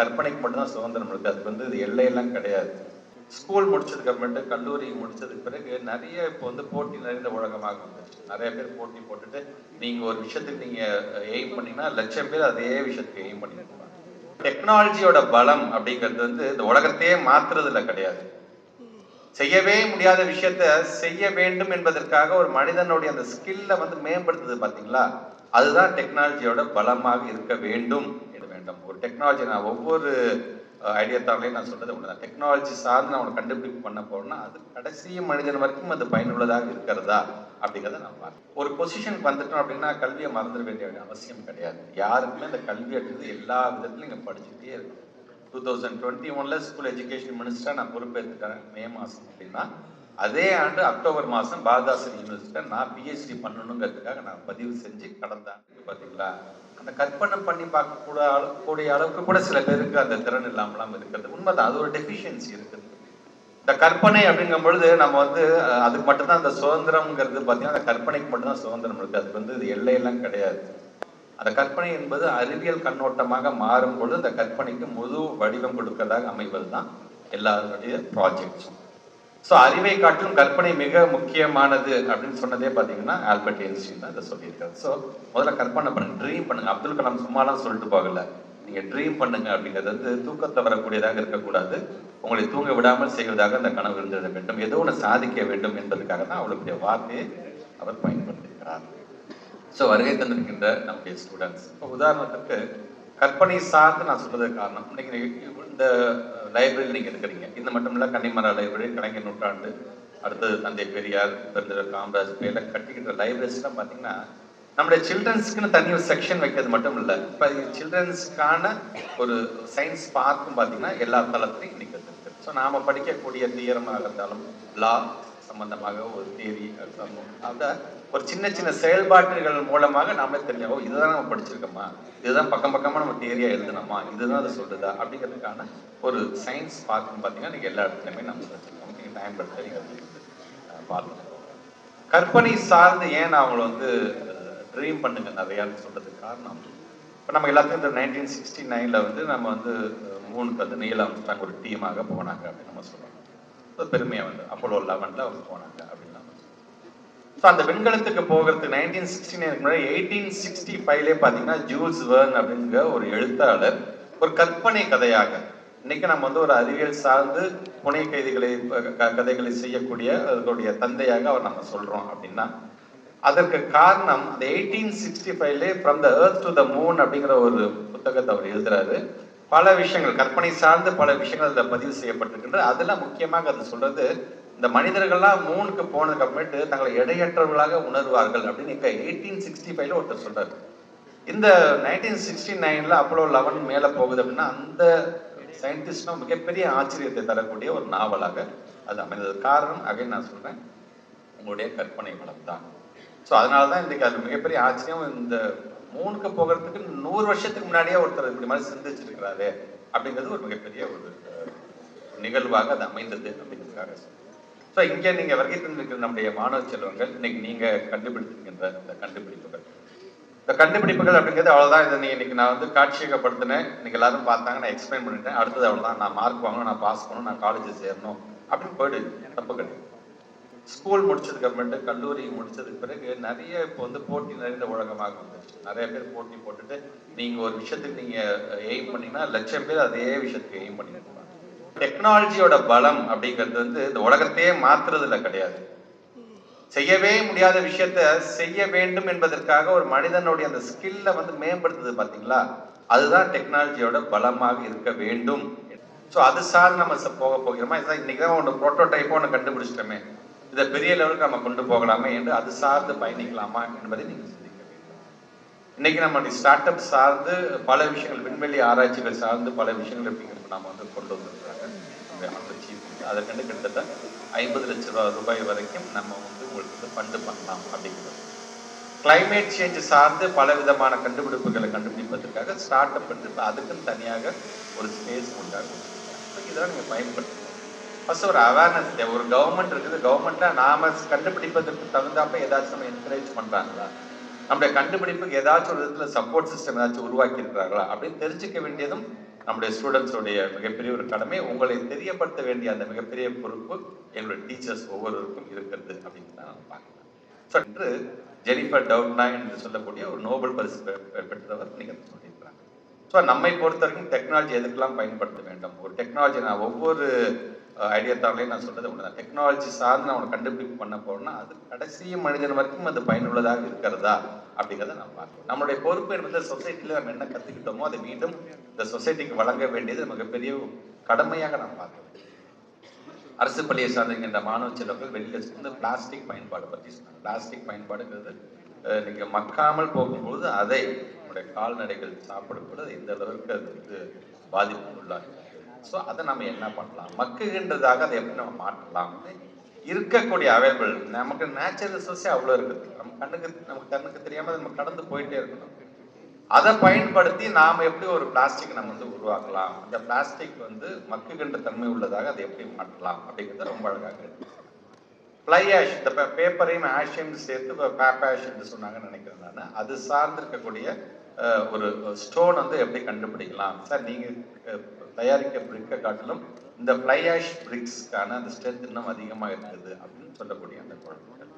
கற்பனைக்கு மட்டும்தான் சுதந்திரம் இருக்கு அதுக்கு வந்து இது எல்லையெல்லாம் கிடையாது. ஸ்கூல் முடிச்சதுக்கு அப்புறமேட்டு கல்லூரி முடிச்சதுக்கு பிறகு நிறைய இப்போ வந்து போட்டி நிறைந்த உலகமாக வந்துருச்சு. நிறைய பேர் போட்டி போட்டுட்டு நீங்க ஒரு விஷயத்துக்கு நீங்க எய்ம் பண்ணீங்கன்னா லட்சம் பேர் அதே விஷயத்துக்கு எய்ம் பண்ணிருப்பாங்க டெக்னாலஜியோட பலம் அப்படிங்கிறது வந்து இந்த உலகத்தையே மாத்துறதுல கிடையாது. செய்யவே முடியாத விஷயத்த செய்ய வேண்டும் என்பதற்காக ஒரு மனிதனுடைய அந்த ஸ்கில்ல வந்து மேம்படுத்துது பாத்தீங்களா? அதுதான் டெக்னாலஜியோட பலமாக இருக்க வேண்டும். என்று ஒரு டெக்னாலஜி நான் ஒவ்வொரு ஐடியா தாளையும் நான் சொல்றது தான் டெக்னாலஜி சார்ந்து நான் அவனை கண்டுபிடிப்பு பண்ண போறேன்னா அது கடைசி மனிதன் வரைக்கும் அது பயனுள்ளதாக இருக்கிறதா அப்படிங்கிறத நான் பார்க்கணும். ஒரு பொசிஷனுக்கு வந்துட்டோம் அப்படின்னா கல்வியை மறந்துட வேண்டிய அவசியம் கிடையாது. யாருக்குமே அந்த கல்வி அப்படிங்கிறது எல்லா விதத்திலும் இங்கே படிச்சுட்டே இருக்கும் டூ தௌசண்ட் டுவெண்ட்டி ஒன்ல ஸ்கூல் எஜுகேஷன் மினிஸ்டராக நான் பொறுப்பேற்றுக்கிறேன் மே மாதம் அப்படின்னா அதே ஆண்டு அக்டோபர் மாதம் பாரதாசன் யூனிவர்சிட்டியில் நான் பிஹெச்டி பண்ணணுங்கிறதுக்காக நான் பதிவு செஞ்சு கடந்த ஆண்டுக்கு பார்த்தீங்களா? அந்த கற்பனை பண்ணி பார்க்கக்கூட கூடிய அளவுக்கு கூட சில பேருக்கு அந்த திறன் இல்லாமலாம் இருக்கிறது. உண்மைதான் அது ஒரு டெஃபிஷியன்சி இருக்குது. இந்த கற்பனை அப்படிங்கும் பொழுது நம்ம வந்து அதுக்கு மட்டும்தான் அந்த சுதந்திரம்ங்கிறது பார்த்தீங்கன்னா அந்த கற்பனைக்கு மட்டும்தான் சுதந்திரம் இருக்குது. அதுக்கு வந்து இது எல்லையெல்லாம் கிடையாது. அந்த கற்பனை என்பது அறிவியல் கண்ணோட்டமாக மாறும் பொழுது அந்த கற்பனைக்கு முழு வடிவம் கொடுக்கறதாக அமைவது தான் எல்லாருடைய ப்ராஜெக்ட்ஸும் ஸோ அறிவை காட்டிலும் கற்பனை மிக முக்கியமானது அப்படின்னு சொன்னதே பார்த்தீங்கன்னா ஆல்பர்ட் ஐன்ஸ்டீன் தான் இதை சொல்லியிருக்காரு. ஸோ முதல்ல கற்பனை பண்ணுங்க ட்ரீம் பண்ணுங்க. அப்துல் கலாம் சும்மாலாம் சொல்லிட்டு போகல. நீங்க ட்ரீம் பண்ணுங்க அப்படிங்கிறது வந்து தூக்கத்தை வரக்கூடியதாக இருக்கக்கூடாது. உங்களை தூங்க விடாமல் செய்வதாக அந்த கனவு இருந்திட வேண்டும். ஏதோ ஒன்று சாதிக்க வேண்டும் என்பதற்காக தான் அவளுடைய வார்த்தையை அவர் பயன்படுத்தியிருக்கிறார். ஸோ வருகை தந்திருக்கின்ற நம்முடைய ஸ்டூடெண்ட்ஸ் இப்போ உதாரணத்துக்கு கற்பனை சார்ந்து நான் சொல்றதுக்கு காரணம். இன்னைக்கு இந்த லைப்ரரி நீங்க இருக்கிறீங்க இது மட்டும் இல்ல கன்னிமரா லைப்ரரி கலைஞர் நூற்றாண்டு அடுத்தது தந்தை பெரியார் பெருந்தர் காமராஜ் பேரில் கட்டிக்கிட்ட லைப்ரரிஸ்லாம் பார்த்தீங்கன்னா நம்முடைய சில்ட்ரன்ஸ்க்குன்னு தனி ஒரு செக்ஷன் வைக்கிறது மட்டும் இல்லை. இப்போ சில்ட்ரன்ஸ்க்கான ஒரு சயின்ஸ் பார்க்கும் பார்த்தீங்கன்னா எல்லா தளத்திலையும் இன்னைக்கு இருக்கு ஸோ நாம படிக்கக்கூடிய தீரமாக இருந்தாலும் லா சம்பந்தமாக ஒரு தேரி அதை ஒரு சின்ன சின்ன செயல்பாட்டுகள் மூலமாக நாமளே தெரிஞ்சோம் ஓ இதுதான் நம்ம படிச்சிருக்கோமா? இதுதான் பக்கம் பக்கமா நம்ம தேரியா எழுதணுமா? இதுதான் அதை சொல்லுதா அப்படிங்கிறதுக்கான ஒரு சயின்ஸ் பார்க்கும் பார்த்தீங்கன்னா நீங்கள் எல்லா இடத்துலையுமே நம்ம வச்சிருக்கோம் நீங்க பயன்படுத்த பார்க்கணும். கற்பனை சார்ந்து ஏன் அவங்கள வந்து ட்ரீம் பண்ணுங்க? நிறையான்னு சொல்றதுக்கு காரணம். இப்போ நம்ம எல்லாத்தையும் இந்த நைன்டீன் சிக்ஸ்டி நைனில் வந்து நம்ம வந்து மூணுக்கு வந்து நீல ஆம்ஸ்ட்ராங் ஒரு டீமாக போனாங்க அப்படின்னு நம்ம சொல்றோம் அது பெருமையாக வந்து அப்போலோ லெவனில் அவங்க போனாங்க அப்படின்னு ஸோ அந்த விண்கலத்துக்கு போகிறதுக்கு நைன்டீன் சிக்ஸ்டி நைனுக்கு முன்னாடி எயிட்டீன் சிக்ஸ்டி ஃபைவ்லே பார்த்தீங்கன்னா ஜூல்ஸ் வேர்ன் அப்படிங்கிற ஒரு எழுத்தாளர் ஒரு கற்பனை கதையாக. இன்னைக்கு நம்ம வந்து ஒரு அறிவியல் சார்ந்து புனை கைதிகளை கதைகளை செய்யக்கூடிய அதனுடைய தந்தையாக அவர் நம்ம சொல்றோம் அப்படின்னா அதற்கு காரணம் அந்த eighteen sixty ஃபைவ்லே from the earth to the moon அப்படிங்கிற ஒரு புத்தகத்தை அவர் எழுதுறாரு. பல விஷயங்கள் கற்பனை சார்ந்து பல விஷயங்கள் அதில் பதிவு செய்யப்பட்டிருக்கின்ற அதெல்லாம் முக்கியமாக அது சொல்றது இந்த மனிதர்கள்லாம் மூணுக்கு போனதுக்கு அப்புறமேட்டு தங்களை எடையற்றவர்களாக உணர்வார்கள் அப்படின்னு இங்க எயிட்டீன் சிக்ஸ்டி ஃபைவ்ல ஒருத்தர் சொல்றாரு. இந்த நைன்டீன் சிக்ஸ்டி நைன்ல அப்போலோ லெவன் மேல போகுது அப்படின்னா அந்த சயின்டிஸ்டும் மிகப்பெரிய ஆச்சரியத்தை தரக்கூடிய ஒரு நாவலாக அது அமைந்தது. காரணம் அகைன் நான் சொல்றேன் உங்களுடைய கற்பனை வளம் தான். ஸோ அதனால தான் இன்றைக்கு அது மிகப்பெரிய ஆச்சரியம் இந்த மூணுக்கு போகிறதுக்கு நூறு வருஷத்துக்கு முன்னாடியே ஒருத்தர் இப்படி மாதிரி சிந்திச்சிருக்கிறாரு அப்படிங்கிறது ஒரு மிகப்பெரிய ஒரு நிகழ்வாக அது அமைந்தது அப்படிங்கிறதுக்காக ஸோ இங்கே நீங்க வருகை தந்திருக்கிற நம்முடைய மாணவ செல்வங்கள் இன்னைக்கு நீங்க கண்டுபிடித்திருக்கின்ற இந்த கண்டுபிடிப்புகள். இந்த கண்டுபிடிப்புகள் அப்படிங்கிறது அவ்வளவுதான். இதை நீங்கள் இன்னைக்கு நான் வந்து காட்சியகப்படுத்தினேன். இன்னைக்கு எல்லாரும் பார்த்தாங்க நான் எக்ஸ்பிளைன் பண்ணிட்டேன். அடுத்தது அவ்வளவுதான். நான் மார்க் வாங்கணும் நான் பாஸ் பண்ணணும் நான் காலேஜ் சேரணும் அப்படின்னு போயிடுது. தப்பு கிடையாது ஸ்கூல் முடிச்சதுக்கு அப்புறமேட்டு கல்லூரி முடிச்சதுக்கு பிறகு நிறைய இப்போ வந்து போட்டி நிறைந்த உலகமாக வந்துருச்சு. நிறைய பேர் போட்டி போட்டுட்டு நீங்க ஒரு விஷயத்துக்கு நீங்க எய்ம் பண்ணீங்கன்னா லட்சம் பேர் அதே விஷயத்துக்கு எய்ம் பண்ணிருப்பாங்க டெக்னாலஜியோட பலம் அப்படிங்கிறது வந்து இந்த உலகத்தையே மாத்துறதுல கிடையாது. செய்யவே முடியாத விஷயத்த செய்ய வேண்டும் என்பதற்காக ஒரு மனிதனுடைய அந்த ஸ்கில்ல வந்து மேம்படுத்துது பாத்தீங்களா அதுதான் டெக்னாலஜியோட பலமாக இருக்க வேண்டும். ஸோ அது சார்ந்து நம்ம போக போகிறோமா? இன்னைக்கு தான் ஒன்று ப்ரோட்டோடைப்போ ஒன்று கண்டுபிடிச்சிட்டோமே. இதை பெரிய லெவலுக்கு நம்ம கொண்டு போகலாமே என்று அது சார்ந்து பயணிக்கலாமா என்பதை நீங்கள் இன்னைக்கு நம்மளுடைய ஸ்டார்ட் அப் சார்ந்து பல விஷயங்கள் விண்வெளி ஆராய்ச்சிகள் சார்ந்து பல விஷயங்கள் அப்படிங்கிறது நாம வந்து கொண்டு வந்திருக்காங்க அதற்கண்டு கிட்டத்தட்ட ஐம்பது லட்சம் ரூபாய் ரூபாய் வரைக்கும் நம்ம வந்து உங்களுக்கு வந்து ஃபண்டு பண்ணலாம் அப்படிங்கிறது. கிளைமேட் சேஞ்ச் சார்ந்து பல விதமான கண்டுபிடிப்புகளை கண்டுபிடிப்பதற்காக ஸ்டார்ட் அப் இருக்கு அதுக்குன்னு தனியாக ஒரு ஸ்பேஸ் உண்டாகும் இதெல்லாம் நீங்க பயன்படுத்தணும் ஃபர்ஸ்ட் ஒரு அவேர்னஸ் தேவை ஒரு கவர்மெண்ட் இருக்குது. கவர்மெண்ட்ல நாம கண்டுபிடிப்பதற்கு தகுந்தாப்ப ஏதாச்சும் நம்ம என்கரேஜ் பண்றாங்களா? நம்முடைய கண்டுபிடிப்புக்கு ஏதாச்சும் ஒரு விதத்தில் சப்போர்ட் சிஸ்டம் ஏதாச்சும் உருவாக்கி இருக்கிறார்களா அப்படின்னு தெரிஞ்சுக்க வேண்டியதும் நம்முடைய ஸ்டூடெண்ட்ஸுடைய மிகப்பெரிய ஒரு கடமை. உங்களை தெரியப்படுத்த வேண்டிய அந்த மிகப்பெரிய பொறுப்பு எங்களுடைய டீச்சர்ஸ் ஒவ்வொருவருக்கும் இருக்கிறது அப்படின்னு தான் நான் பார்க்கிறேன். ஸோ இன்று ஜெனிஃபர் டவுட்னா என்று சொல்லக்கூடிய ஒரு நோபல் பரிசு பெற்றவர் நீங்கள் சொல்லியிருக்கீங்க ஸோ நம்மை பொறுத்த வரைக்கும் டெக்னாலஜி எதுக்கெல்லாம் பயன்படுத்த வேண்டும்? ஒரு டெக்னாலஜி நான் ஒவ்வொரு ஐடியா தாளையும் நான் சொல்றது ஒன்று டெக்னாலஜி சார்ந்து நான் கண்டுபிடிப்பு பண்ண போகிறோம்னா அது கடைசி மனிதன் வரைக்கும் அது பயனுள்ளதாக இருக்கிறதா? அப்படிங்கிறத நான் பார்க்கணும். நம்மளுடைய பொறுப்பு என்பது சொசைட்டியில் நம்ம என்ன கற்றுக்கிட்டோமோ அதை மீண்டும் இந்த சொசைட்டிக்கு வழங்க வேண்டியது மிகப்பெரிய கடமையாக நான் பார்க்கணும். அரசு பள்ளியை சார்ந்திருக்கின்ற மாணவ செல்வர்கள் வெளியில் இந்த பிளாஸ்டிக் பயன்பாடு பற்றி சொன்னாங்க. பிளாஸ்டிக் பயன்பாடுங்கிறது நீங்கள் மக்காமல் போகும்போது அதை நம்முடைய கால்நடைகள் சாப்பிடும்போது அது எந்த அளவுக்கு அது வந்து பாதிப்பு உள்ளாங்க ஸோ அதை நம்ம என்ன பண்ணலாம்? மக்குகின்றதாக அதை எப்படி நம்ம மாற்றலாம்? இருக்கக்கூடிய அவைலபிள் நமக்கு நேச்சுரல் ரிசோர்ஸே அவ்வளோ இருக்குது. நம்ம கண்ணுக்கு நமக்கு கண்ணுக்கு தெரியாமல் நம்ம கடந்து போயிட்டே இருக்கணும். அதை பயன்படுத்தி நாம் எப்படி ஒரு பிளாஸ்டிக் நம்ம வந்து உருவாக்கலாம்? அந்த பிளாஸ்டிக் வந்து மக்குகின்ற தன்மை உள்ளதாக அதை எப்படி மாற்றலாம்? அப்படிங்கிறது ரொம்ப அழகாக இருக்குது ஃப்ளை ஆஷ் இந்த பேப்பரையும் ஆஷையும் சேர்த்து பேப் ஆஷ் என்று சொன்னாங்கன்னு நினைக்கிறேன் நான். அது சார்ந்து இருக்கக்கூடிய ஒரு ஸ்டோன் வந்து எப்படி கண்டுபிடிக்கலாம்? சார் நீங்கள் தயாரிக்க பிரிக்கை காட்டிலும் இந்த ஃப்ளை ஆஷ் பிரிக்ஸ்க்கான அந்த ஸ்ட்ரென்த் இன்னும் அதிகமாக இருக்குது அப்படின்னு சொல்லக்கூடிய அந்த குழந்தைகள்.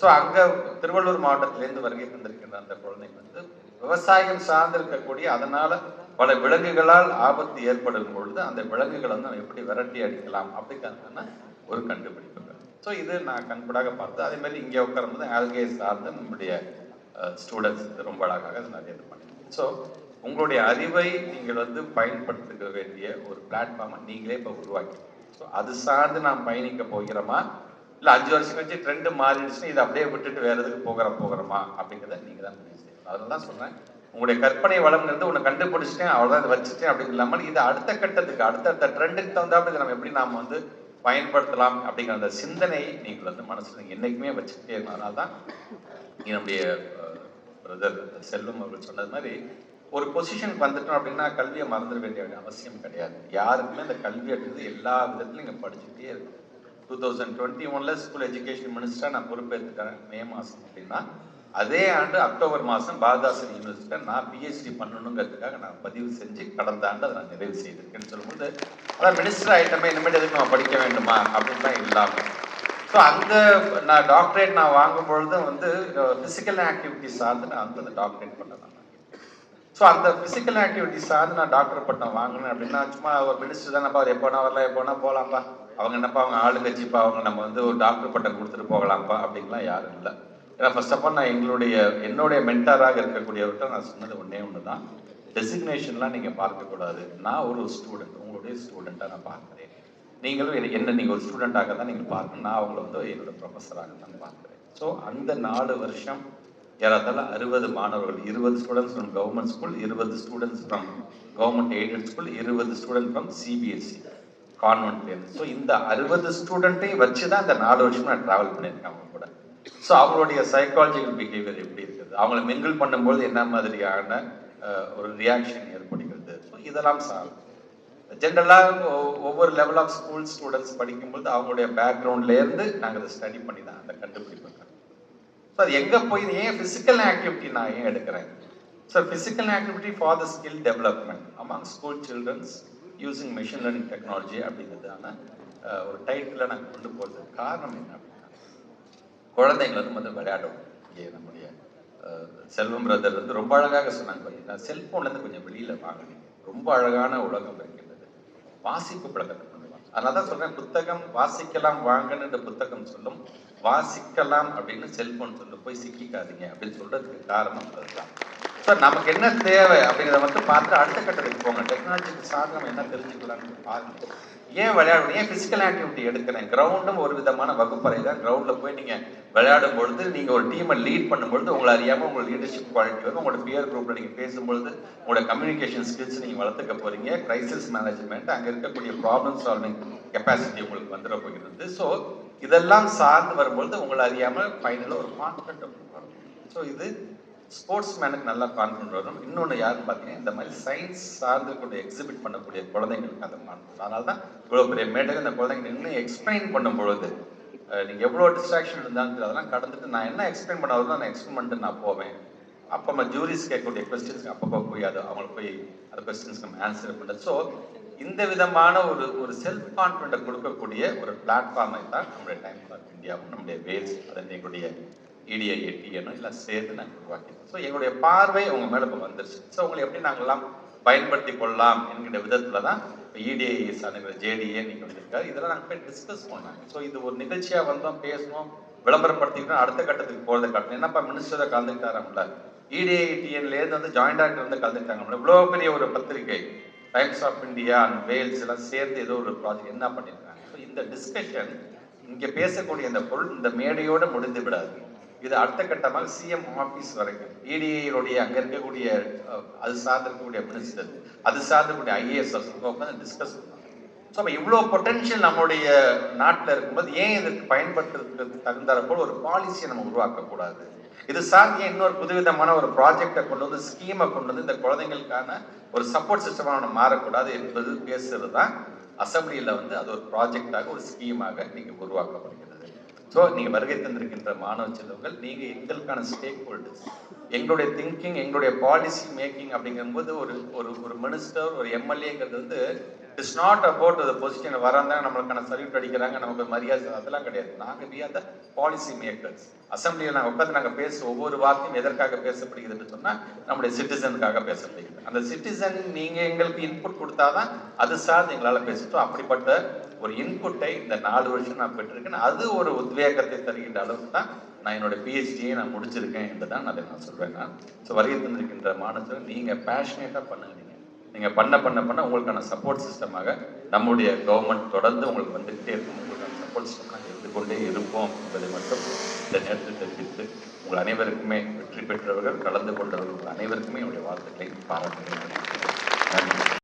ஸோ அங்கே திருவள்ளூர் மாவட்டத்திலேருந்து வருகை தந்திருக்கின்ற அந்த குழந்தைங்க வந்து விவசாயம் சார்ந்திருக்கக்கூடிய அதனால் அதனால பல விலங்குகளால் ஆபத்து ஏற்படும் பொழுது அந்த விலங்குகளை வந்து நம்ம எப்படி விரட்டி அடிக்கலாம் அப்படிங்கிறதுனா ஒரு கண்டுபிடிப்பு. ஸோ இது நான் கண்கூடாக பார்த்து அதே மாதிரி இங்கே உட்காரும்போது ஆல்கே சார்ந்து நம்முடைய ஸ்டூடெண்ட்ஸ் ரொம்ப அழகாக அது நிறைய இது பண்ணிருக்கீங்க ஸோ உங்களுடைய அறிவை நீங்கள் வந்து பயன்படுத்திக்க வேண்டிய ஒரு பிளாட்ஃபார்மை நீங்களே இப்போ உருவாக்கி. ஸோ அது சார்ந்து நாம் பயணிக்க போகிறோமா? இல்லை அஞ்சு வருஷம் கழிச்சு ட்ரெண்டு மாறிடுச்சுன்னா இதை அப்படியே விட்டுட்டு வேறு எதுக்கு போகிற போகிறோமா? அப்படிங்கிறத நீங்கள் தான் முடிவு செய்யணும். அதனால தான் சொல்கிறேன் உங்களுடைய கற்பனை வளம்ங்கிறது உன்னை கண்டுபிடிச்சிட்டேன் அவ்வளோதான் இதை வச்சுட்டேன் அப்படின்னு இல்லாமல் இது அடுத்த கட்டத்துக்கு அடுத்தடுத்த ட்ரெண்டுக்கு தகுந்தாப்புல இதை நம்ம எப்படி நாம் வந்து பயன்படுத்தலாம் அப்படிங்கிற அந்த சிந்தனையை நீங்கள் வந்து மனசில் நீங்க என்னைக்குமே வச்சுக்கிட்டே இருக்கணும். அதனால தான் என்னுடைய பிரதர் செல்வம் அவர்கள் சொன்னது மாதிரி ஒரு பொசிஷனுக்கு வந்துட்டோம் அப்படின்னா கல்வியை மறந்துட வேண்டிய அவசியம் கிடையாது. யாருக்குமே அந்த கல்வி அப்படிங்கிறது எல்லா விதத்துலையும் இங்கே படிச்சுட்டே இருக்கு டூ தௌசண்ட் டுவெண்ட்டி ஒன்ல ஸ்கூல் எஜுகேஷன் மினிஸ்டராக நான் பொறுப்பேற்றுக்கிறேன். மே மாதம் அப்படின்னா அதே ஆண்டு அக்டோபர் மாதம் பாரதாசன் யூனிவர்சிட்டியில் நான் பிஹெச்டி பண்ணணுங்கிறதுக்காக நான் பதிவு செஞ்சு கடந்த ஆண்டு அதை நான் நிறைவு செய்திருக்கேன்னு சொல்லும்போது அதான் மினிஸ்டர் ஆகிட்டமே இனிமேல் எதுக்கு நம்ம படிக்க வேண்டுமா? அப்படின்லாம் இல்லாமல் ஸோ அந்த நான் டாக்டரேட் நான் வாங்கும் பொழுது வந்து ஃபிசிக்கல் ஆக்டிவிட்டி சார்ந்து நான் வந்து அந்த டாக்டரேட் பண்ணலாம் ஸோ அந்த ஃபிசிக்கல் ஆக்டிவிட்டி சார்ந்து நான் டாக்டர் பட்டம் வாங்கினேன் அப்படின்னா சும்மா ஒரு மினிஸ்டர் தானேப்பா அவர் எப்போனா வரலாம் எப்போனா போகலாம்ப்பா. அவங்க என்னப்பா அவங்க ஆளுங்கட்சிப்பா அவங்க நம்ம வந்து ஒரு டாக்டர் பட்டம் கொடுத்துட்டு போகலாம்ப்பா அப்படின்லாம் யாரும் இல்லை. ஏன்னா ஃபர்ஸ்ட் ஆஃப் ஆல் நான் எங்களுடைய என்னுடைய மென்டாராக இருக்கக்கூடியவர்கிட்ட நான் சொன்னது ஒன்றே ஒன்று தான் டெசிக்னேஷன்லாம் நீங்கள் பார்க்கக்கூடாது. நான் ஒரு ஸ்டூடெண்ட் உங்களுடைய ஸ்டூடெண்ட்டாக நான் பார்க்குறேன். நீங்களும் என்ன- என்ன நீங்கள் ஒரு ஸ்டூடெண்ட்டாக தான் நீங்கள் பார்க்கணும். நான் அவங்கள வந்து என்னோட ப்ரொஃபஸராக தான் பார்க்குறேன். ஸோ அந்த நாலு வருஷம் ஏறத்தாழ அறுபது மாணவர்கள் இருபது ஸ்டூடெண்ட்ஸ் ஃப்ரம் கவர்மெண்ட் ஸ்கூல் இருபது students from government aided school இருபது ஸ்டூடெண்ட் ஃப்ரம் சிபிஎஸ்சி கான்வென்ட்லேருந்து ஸோ இந்த அறுபது ஸ்டூடெண்ட்டையும் வச்சு தான் இந்த நாலு வருஷம் நான் ட்ராவல் பண்ணியிருக்கேன் அவங்க கூட. ஸோ அவங்களுடைய சைக்காலஜிக்கல் பிஹேவியர் எப்படி இருக்குது? அவங்கள மிங்கிள் பண்ணும்போது என்ன மாதிரியான ஒரு ரியாக்ஷன் ஏற்படுகிறது? ஸோ இதெல்லாம் சார் ஜென்ரலாக ஒவ்வொரு லெவல் ஆஃப் ஸ்கூல் ஸ்டூடெண்ட்ஸ் படிக்கும்போது அவங்களுடைய பேக்ரவுண்ட்லேருந்து நாங்கள் அதை ஸ்டடி பண்ணி தான் அந்த கண்டுபிடிப்போம். ஸோ அது எங்கே போய் ஏன் ஃபிசிக்கல் ஆக்டிவிட்டி நான் ஏன் எடுக்கிறேன்? So physical activity for the skill development among school childrens using machine learning technology அப்படிங்கிறதான ஒரு டைட்டில் நாங்கள் கொண்டு போகிறதுக்கு காரணம் என்ன? குழந்தைங்களை வந்து வந்து விளையாடும் இங்கே நம்முடைய செல்வம் பிரதர் வந்து ரொம்ப அழகாக சொன்னாங்க பார்த்தீங்கன்னா செல்ஃபோன்லேருந்து கொஞ்சம் வெளியில் வாங்குனீங்க ரொம்ப அழகான உலகம் இருக்கின்றது. வாசிப்பு பழக்கத்தை கொண்டு வாங்க. அதனால தான் சொல்கிறேன் புத்தகம் வாசிக்கலாம் வாங்கன்னு புத்தகம் சொல்லும் வாசிக்கலாம் அப்படின்னு செல்போன் சொல்லும் போய் சிக்கிக்காதீங்க அப்படின்னு சொல்கிறதுக்கு காரணம் அதுதான். ஸோ நமக்கு என்ன தேவை அப்படிங்கிறத மட்டும் பார்த்து அடுத்த கட்டத்துக்கு போங்க. டெக்னாலஜிக்கு சார்ந்து நம்ம என்ன தெரிஞ்சுக்கலாம்னு பாருங்க. ஏன் விளையாடணும்? ஏன் பிசிக்கல் ஆக்டிவிட்டி எடுக்கிறேன் கிரவுண்டும் ஒரு விதமான வகுப்பறை தான் கிரவுண்டில் போய் நீங்கள் விளையாடும் பொழுது நீங்கள் ஒரு டீமை லீட் பண்ணும்பொழுது உங்களை அறியாமல் உங்களோட லீடர்ஷிப் குவாலிட்டி வரும் உங்களோட பியர் குரூப்பில் நீங்கள் பேசும்பொழுது உங்களோட கம்யூனிகேஷன் ஸ்கில்ஸ் நீங்கள் வளர்த்துக்க போறீங்க கிரைசிஸ் மேனேஜ்மெண்ட் அங்கே இருக்கக்கூடிய ப்ராப்ளம் சால்விங் கெப்பாசிட்டி உங்களுக்கு வந்துட போகிறது. ஸோ இதெல்லாம் சார்ந்து வரும்பொழுது உங்களை அறியாமல் ஃபைனலாக ஒரு கான்ஃபிடென்ட் வரும். ஸோ இது ஸ்போர்ட்ஸ் மேனுக்கு நல்லா கான்ஃபிடன்ட் வரும். இன்னொன்று யாருன்னு பார்த்தீங்கன்னா இந்த மாதிரி சயின்ஸ் சார்ந்து கூட எக்ஸிபிட் பண்ணக்கூடிய குழந்தைங்களுக்கு அந்த கான்ஃபிடன்ட் அதனால தான் இவ்வளோ பெரிய மேடையில் இந்த குழந்தைங்க இன்னும் எக்ஸ்பிளைன் பண்ணும் பொழுது நீங்கள் எவ்வளோ டிஸ்ட்ராக்ஷன் இருந்தாலும் அதெல்லாம் கடந்துட்டு நான் என்ன எக்ஸ்பிளைன் பண்ண வருதோ நான் எக்ஸ்பிளைன் பண்ணிட்டு நான் போவேன். அப்போ நம்ம ஜூரிஸ் கேட்கக்கூடிய கொஸ்டின்ஸ்க்கு அப்பப்போ போய் அது அவங்களுக்கு போய் அந்த கொஸ்டின்ஸ்க்கு நம்ம ஆன்சர் பண்ணுறது ஸோ இந்த விதமான ஒரு ஒரு செல்ஃப் கான்ஃபிடென்ட்டை கொடுக்கக்கூடிய ஒரு பிளாட்ஃபார்மை தான் நம்முடைய டைம் ஃபார் இந்தியாவும் நம்முடைய வேல்ஸ் அதன் எங்களுடைய இடிஐ எட்டியனும் எல்லாம் சேர்த்து நாங்கள் உருவாக்கிட்டோம் ஸோ எங்களுடைய பார்வை அவங்க மேலே இப்போ வந்துருச்சு. ஸோ உங்களை எப்படி நாங்கள்லாம் பயன்படுத்தி கொள்ளலாம் என்கிற விதத்தில் தான் இடிஐ சார்ந்த ஜேடிஏ நீங்கள் வந்திருக்காரு. இதெல்லாம் நாங்கள் போய் டிஸ்கஸ் பண்ணாங்க ஸோ இது ஒரு நிகழ்ச்சியாக வந்தோம் பேசணும் விளம்பரப்படுத்திக்கிட்டோம் அடுத்த கட்டத்துக்கு போகிறத காட்டணும் என்னப்பா மினிஸ்டரை கலந்துக்கிட்டாராம்ல E இடிஐடிஎன்லேருந்து வந்து ஜாயிண்ட் ஆக்டர் வந்து கலந்துக்கிட்டாங்க இவ்வளோ பெரிய ஒரு பத்திரிகை Times of India and Vels எல்லாம் சேர்ந்து ஏதோ ஒரு ப்ராஜெக்ட் என்ன பண்ணியிருக்காங்க ஸோ இந்த டிஸ்கஷன் இங்கே பேசக்கூடிய இந்த பொருள் இந்த மேடையோட முடிந்து விடாது. இது அடுத்த கட்டமாக சிஎம் ஆஃபீஸ் வரைக்கும். இடிஐடைய அங்கே இருக்கக்கூடிய அது சார்ந்திருக்கக்கூடிய மினிஸ்டர் அது சார்ந்து இருக்கக்கூடிய ஐஏஎஸ் உட்காந்து டிஸ்கஸ் பண்ணுவாங்க. ஸோ அப்போ இவ்வளோ பொட்டென்ஷியல் நம்மளுடைய நாட்டில் இருக்கும்போது ஏன் இதற்கு பயன்படுத்துறதுக்கு தகுந்தாற போல் ஒரு பாலிசியை நம்ம உருவாக்கக்கூடாது? இது சார்ந்து இன்னொரு புதுவிதமான ஒரு ப்ராஜெக்டை கொண்டு வந்து ஸ்கீமை கொண்டு வந்து இந்த குழந்தைங்களுக்கான ஒரு சப்போர்ட் சிஸ்டமாக நம்ம மாறக்கூடாது என்பது பேசுறது தான் அசம்பிளியில் வந்து அது ஒரு ப்ராஜெக்டாக ஒரு ஸ்கீமாக நீங்கள் உருவாக்கப்படுகிறது. ஸோ நீங்கள் வருகை தந்திருக்கின்ற மாணவ செல்வங்கள் நீங்கள் எங்களுக்கான ஸ்டேக் ஹோல்டர்ஸ் எங்களுடைய திங்கிங் எங்களுடைய பாலிசி மேக்கிங் அப்படிங்கும்போது ஒரு ஒரு ஒரு மினிஸ்டர் ஒரு எம்எல்ஏங்கிறது வந்து it's not about the position வராங்க நம்மளுக்கான சல்யூட் அடிக்கிறாங்க நமக்கு மரியாதை அதெல்லாம் கிடையாது. நாங்கள் we are the policy makers அசம்பிளியில் நாங்கள் உட்காந்து நாங்கள் பேச ஒவ்வொரு வார்த்தையும் எதற்காக பேசப்படுகிறதுன்னு சொன்னால் நம்முடைய சிட்டிசனுக்காக பேசப்படுகிறது. அந்த சிட்டிசன் நீங்கள் எங்களுக்கு இன்புட் கொடுத்தாதான் அது சார்ந்து எங்களால் பேசிட்டோம். அப்படிப்பட்ட ஒரு இன்புட்டை இந்த நாலு வருஷம் நான் பெற்றிருக்கேன். அது ஒரு உத்வேகத்தை தருகின்ற அளவுக்கு தான் நான் என்னோட பிஹெச்டியை நான் முடிச்சிருக்கேன் என்று தான் அதை நான் சொல்வேன் நான். ஸோ வருகை தந்திருக்கின்ற மாணவர்கள் நீங்கள் பேஷனேட்டாக பண்ணுங்க நீங்கள் பண்ண பண்ண பண்ண உங்களுக்கான சப்போர்ட் சிஸ்டமாக நம்முடைய கவர்மெண்ட் தொடர்ந்து உங்களுக்கு வந்துக்கிட்டே இருக்கும். உங்களுக்கான சப்போர்ட் சிஸ்டமாக இருந்து கொண்டே இருப்போம் என்பதை மட்டும் இந்த நேரத்தில் தெரிவித்து உங்கள் அனைவருக்குமே வெற்றி பெற்றவர்கள் கலந்து கொண்டவர்கள் உங்கள் அனைவருக்குமே என்னுடைய வாழ்த்துக்களை பாராட்டுகிறேன். நன்றி.